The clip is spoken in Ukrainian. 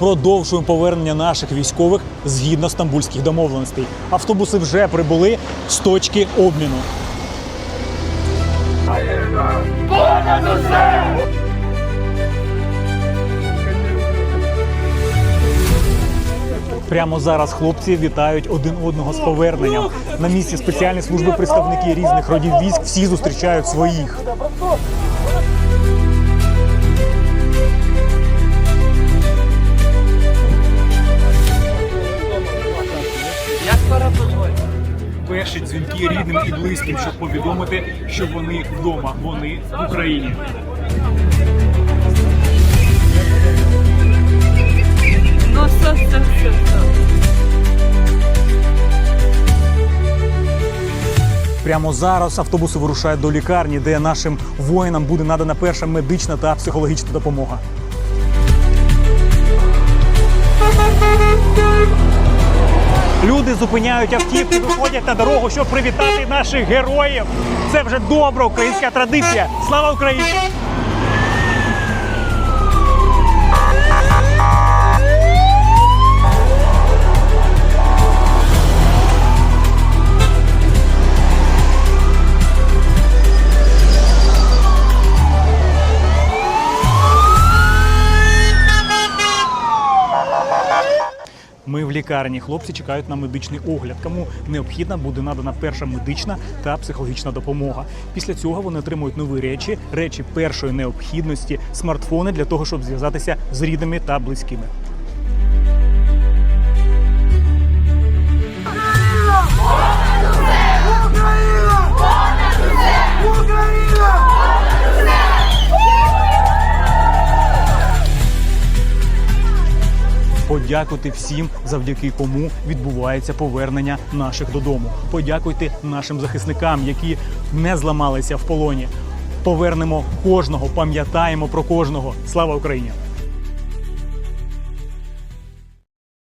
продовжуємо повернення наших військових згідно стамбульських домовленостей. Автобуси вже прибули з точки обміну. Прямо зараз хлопці вітають один одного з поверненням. На місці спеціальні служби представники різних родів військ всі зустрічають своїх. Перші дзвінки рідним і близьким, щоб повідомити, що вони вдома, вони в Україні. Ну, все, все, все, все. Прямо зараз автобуси вирушають до лікарні, де нашим воїнам буде надана перша медична та психологічна допомога. Люди зупиняють автівки, виходять на дорогу, щоб привітати наших героїв. Це вже добра українська традиція. Слава Україні! Ми в лікарні. Хлопці чекають на медичний огляд. Кому необхідна буде надана перша медична та психологічна допомога. Після цього вони отримують нові речі, речі першої необхідності, смартфони для того, щоб зв'язатися з рідними та близькими. Подякуйте всім, завдяки кому відбувається повернення наших додому. Подякуйте нашим захисникам, які не зламалися в полоні. Повернемо кожного, пам'ятаємо про кожного. Слава Україні!